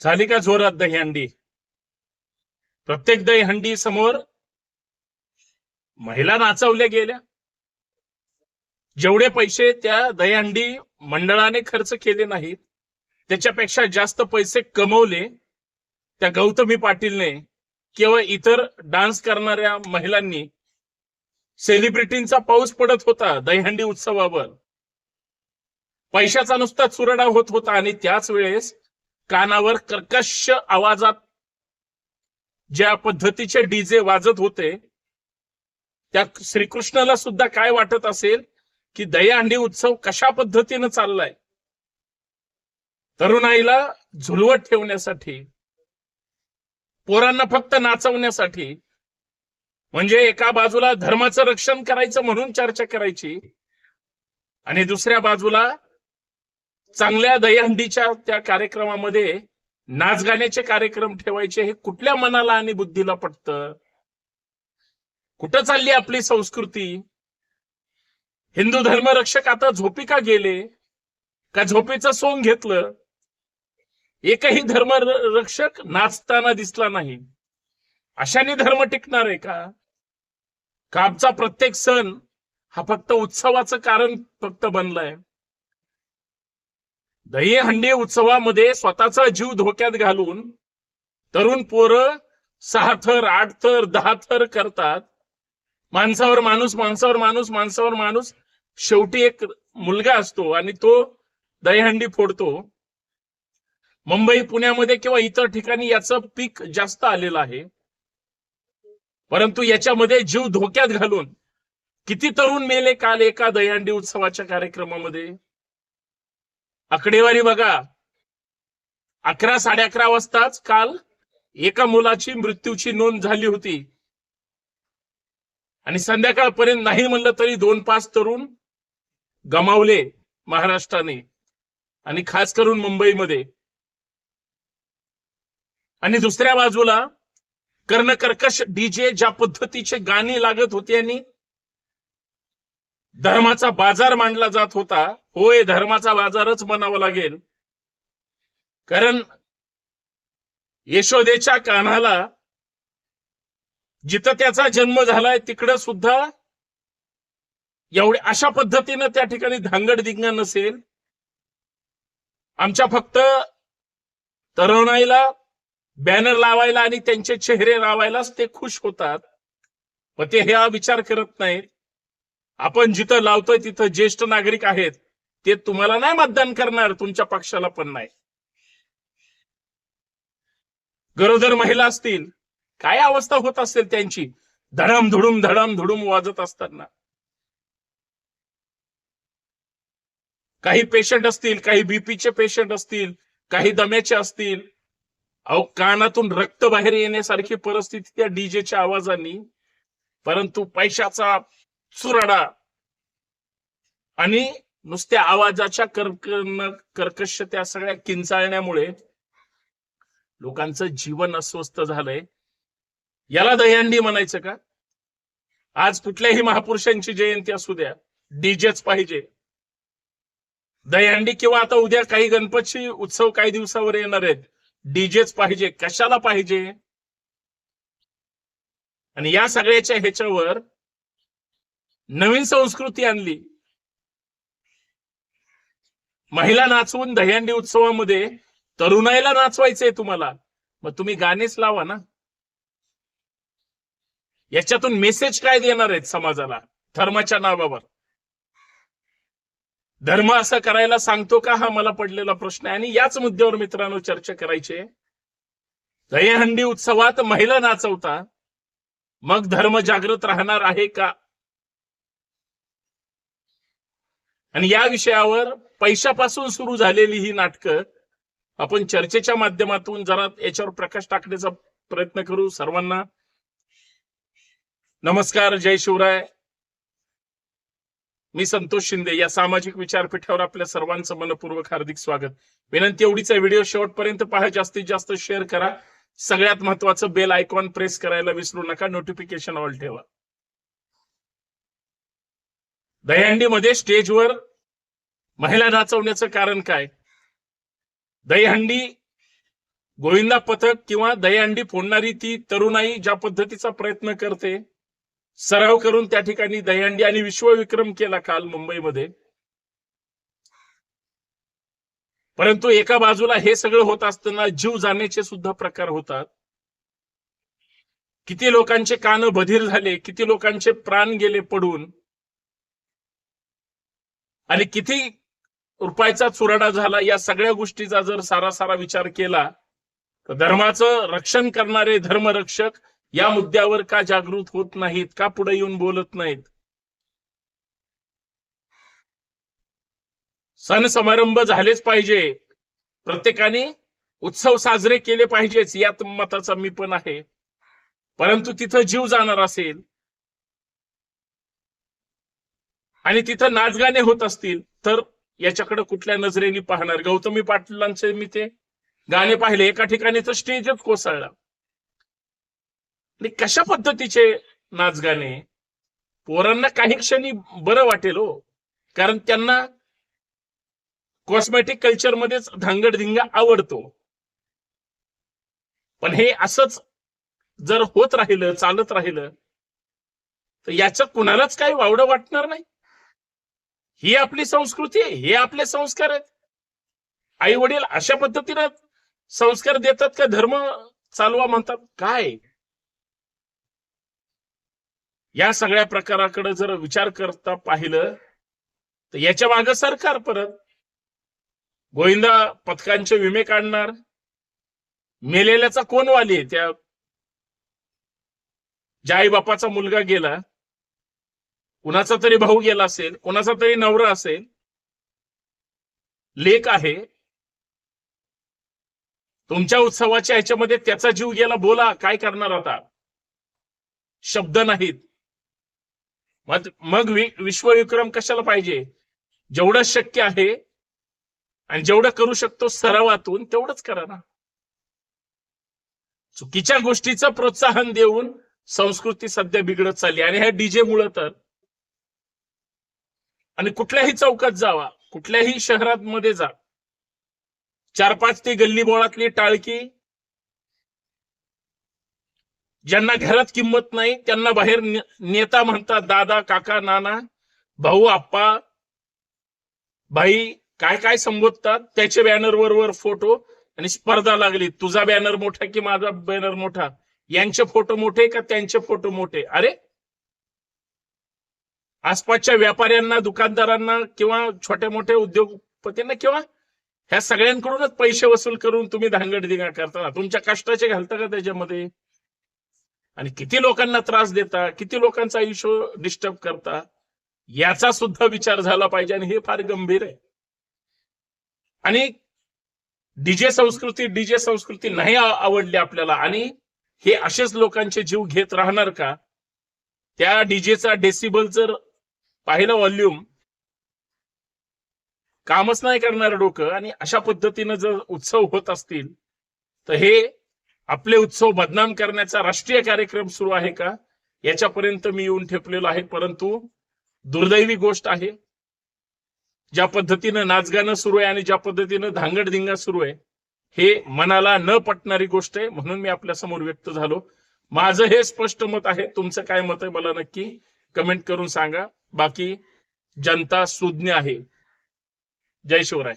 झाली का जोरात दहीहंडी प्रत्येक दहीहंडी समोर महिला नाचवल्या गेल्या. जेवढे पैसे त्या दहीहंडी मंडळाने खर्च केले नाहीत त्याच्यापेक्षा जास्त पैसे कमवले त्या गौतमी पाटीलने. किंवा इतर डान्स करणाऱ्या महिलांनी. सेलिब्रिटींचा पाऊस पडत होता दहीहंडी उत्सवावर. पैशाचा नुसता चुरडा होत होता आणि त्याच वेळेस कानावर कर्कश आवाजात ज्या पद्धतीचे डीजे वाजत होते त्या श्रीकृष्णाला सुद्धा काय वाटत असेल की दहीहंडी उत्सव कशा पद्धतीनं चाललाय? तरुणाईला झुलवत ठेवण्यासाठी पोरांना फक्त नाचवण्यासाठी म्हणजे एका बाजूला धर्माचं रक्षण करायचं म्हणून चर्चा करायची आणि दुसऱ्या बाजूला चांगल्या दहीहंडीच्या त्या कार्यक्रमामध्ये नाच गाण्याचे कार्यक्रम ठेवायचे हे कुठल्या मनाला आणि बुद्धीला पटत? कुठं चालली आपली संस्कृती? हिंदू धर्मरक्षक आता झोपी का गेले? का झोपेचं सोंग घेतलं? एकही धर्मरक्षक नाचताना दिसला नाही. अशाने धर्म टिकणार आहे का? का आमचा प्रत्येक सण हा फक्त उत्सवाचं कारण फक्त बनलाय? दहीहंडी उत्सवामध्ये स्वतःचा जीव धोक्यात घालून तरुण पोरं सहा थर आठ थर दहा थर करतात. माणसावर माणूस माणसावर माणूस माणसावर माणूस. शेवटी एक मुलगा असतो आणि तो दहीहंडी फोडतो. मुंबई पुण्यामध्ये किंवा इतर ठिकाणी याचं पीक जास्त आलेलं आहे. परंतु याच्यामध्ये जीव धोक्यात घालून किती तरुण मेले काल एका दहीहंडी उत्सवाच्या कार्यक्रमामध्ये? आकडेवारी बघा. अकरा साडे अकरा वाजताच काल एका मुलाची मृत्यूची नोंद झाली होती. आणि संध्याकाळपर्यंत नाही म्हणलं तरी दोन पाच तरुण गमावले महाराष्ट्राने. आणि खास करून मुंबईमध्ये. आणि दुसऱ्या बाजूला कर्णकर्कश डीजे ज्या पद्धतीचे गाणी लागत होती आणि धर्माचा बाजार मांडला जात होता होय धर्माचा बाजारच म्हणावा लागेल. कारण यशोदेच्या कानाला जिथं त्याचा जन्म झालाय तिकडं सुद्धा एवढे अशा पद्धतीनं त्या ठिकाणी धांगड दिंग नसेल. आमच्या फक्त तरुणाईला बॅनर लावायला आणि त्यांचे चेहरे लावायलाच ते खुश होतात. पण ते हा विचार करत नाहीत. आपण जिथं लावतोय तिथं ज्येष्ठ नागरिक आहेत ते तुम्हाला नाही मतदान करणार तुमच्या पक्षाला पण नाही. गरोदर महिला असतील काय अवस्था होत असेल त्यांची? धडम धुडूम धडम धुडूम वाजत असताना. काही पेशंट असतील काही बीपीचे पेशंट असतील काही दम्याचे असतील. अहो कानातून रक्त बाहेर येण्यासारखी परिस्थिती त्या डीजेच्या आवाजाने. परंतु पैशाचा चुराडा आणि नुसत्या आवाजाच्या कर्क कर्कश त्या सगळ्या किंचाळण्यामुळे लोकांचं जीवन अस्वस्थ झालंय. याला दहीहंडी म्हणायचं का? आज कुठल्याही महापुरुषांची जयंती असू द्या डीजेच पाहिजे. दहीहंडी किंवा आता उद्या काही गणपती उत्सव काही दिवसावर येणार आहेत डीजेच पाहिजे कशाला पाहिजे? आणि या सगळ्याच्या ह्याच्यावर नवीन संस्कृती आणली. महिला नाचवून दहीहंडी उत्सवामध्ये तरुणाईला नाचवायचंय तुम्हाला. मग तुम्ही गाणेच लावा ना. याच्यातून मेसेज काय देणार आहेत समाजाला? धर्माच्या नावावर. धर्म असं करायला सांगतो का? हा मला पडलेला प्रश्न आहे. आणि याच मुद्द्यावर मित्रांनो चर्चा करायची दहीहंडी उत्सवात महिला नाचवता मग धर्म जागृत राहणार आहे का? आणि या विषयावर पैशापासून सुरू झालेली ही नाटकं आपण चर्चेच्या माध्यमातून जरा याच्यावर प्रकाश टाकण्याचा प्रयत्न करू सर्वांना. नमस्कार जय शिवराय. मी संतोष शिंदे या सामाजिक विचारपीठावर आपल्या सर्वांचं मनपूर्वक हार्दिक स्वागत. विनंती एवढीच आहे व्हिडिओ शेवटपर्यंत पहा जास्तीत जास्त शेअर करा. सगळ्यात महत्वाचं बेल आयकॉन प्रेस करायला विसरू नका नोटिफिकेशन ऑल ठेवा. दहीहंडीमध्ये स्टेजवर महिला नाचवण्याचं कारण काय? दहीहंडी गोविंदा पथक किंवा दहीहंडी फोडणारी ती तरुणाई ज्या पद्धतीचा प्रयत्न करते सराव करून त्या ठिकाणी दहीहंडी आणि विश्वविक्रम केला काल मुंबईमध्ये. परंतु एका बाजूला हे सगळं होत असताना जीव जाण्याचे सुद्धा प्रकार होतात. किती लोकांचे कान बधीर झाले किती लोकांचे प्राण गेले पडून आणि किती रुपयाचा चुराडा झाला या सगळ्या गोष्टीचा जर सारा सारा विचार केला तर धर्माचं रक्षण करणारे धर्मरक्षक या मुद्द्यावर का जागृत होत नाहीत का पुढे येऊन बोलत नाहीत? सण समारंभ झालेच पाहिजे. प्रत्येकाने उत्सव साजरे केले पाहिजेच यात मताचा मी पण आहे. परंतु तिथं जीव जाणार असेल आणि तिथं नाचगाणे होत असतील तर याच्याकडे कुठल्या नजरेने पाहणार? गौतमी पाटलांचे मी ते गाणे पाहिले. एका ठिकाणी तर स्टेजच कोसळला. आणि कशा पद्धतीचे नाचगाणे? पोरांना काही क्षणी बरं वाटेल हो. कारण त्यांना कॉस्मेटिक कल्चरमध्येच धांगडधिंगा आवडतो. पण हे असंच जर होत राहिलं चालत राहिलं तर याचं कुणालाच काही वावडं वाटणार नाही. ही आपली संस्कृती आहे हे आपले संस्कार आहेत. आई वडील अशा पद्धतीनं संस्कार देतात का धर्म चालवा म्हणतात? काय? या सगळ्या प्रकाराकडे जर विचार करता पाहिलं तर याच्या मागे सरकार परत. गोविंदा पथकांचे विमे काढणार. मेलेल्याचा कोण वाली आहे? त्या ज्या आई बापाचा मुलगा गेला कुणाचा तरी भाऊ गेला असेल कुणाचा तरी नवरा असेल लेख आहे. तुमच्या उत्सवाच्या ह्याच्यामध्ये त्याचा जीव गेला बोला काय करणार आता? शब्द नाहीत. मग मग विश्वविक्रम कशाला पाहिजे? जेवढं शक्य आहे आणि जेवढं करू शकतो सरावातून तेवढंच करा ना. चुकीच्या गोष्टीचं प्रोत्साहन देऊन संस्कृती सध्या बिघडत चालली आणि ह्या डीजे मुळे तर आणि कुठल्याही चौकात जावा. कुठल्याही शहरात मध्ये जा. चार पाच ती गल्ली बोळातली टाळकी ज्यांना घरात किंमत नाही त्यांना बाहेर नेता म्हणतात दादा काका नाना भाऊ आप्पा भाई काय काय संबोधतात? त्याचे बॅनर वर फोटो आणि स्पर्धा लागली. तुझा बॅनर मोठा की माझा बॅनर मोठा? यांचे फोटो मोठे का त्यांचे फोटो मोठे? अरे आसपासच्या व्यापाऱ्यांना दुकानदारांना किंवा छोट्या मोठ्या उद्योगपतींना किंवा ह्या सगळ्यांकडूनच पैसे वसूल करून तुम्ही धांगडधिंगा करता ना? तुमच्या कष्टाचे घालता का त्याच्यामध्ये? आणि किती लोकांना त्रास देता? किती लोकांचं आयुष्य डिस्टर्ब करता? याचा सुद्धा विचार झाला पाहिजे आणि हे फार गंभीर आहे. आणि डीजे संस्कृती डीजे संस्कृती नाही आवडली आपल्याला. आणि हे असेच लोकांचे जीव घेत राहणार का? त्या डीजेचा डेसिबल जर पाहिलं व्हॉल्यूम कामच नाही करणार डोकं आणि अशा पद्धतीनं जर उत्सव होत असतील तर हे आपले उत्सव बदनाम करण्याचा राष्ट्रीय कार्यक्रम सुरू आहे का? याच्यापर्यंत मी येऊन ठेपलेलो आहे. परंतु दुर्दैवी गोष्ट आहे ज्या पद्धतीनं नाचगाणं सुरू आहे आणि ज्या पद्धतीनं धांगडधिंगा सुरू आहे हे मनाला न पटणारी गोष्ट आहे म्हणून मी आपल्यासमोर व्यक्त झालो. माझं हे स्पष्ट मत आहे. तुमचं काय मत आहे मला नक्की कमेंट करून सांगा. बाकी जनता सुज्ञ आहे. जय शिवराय.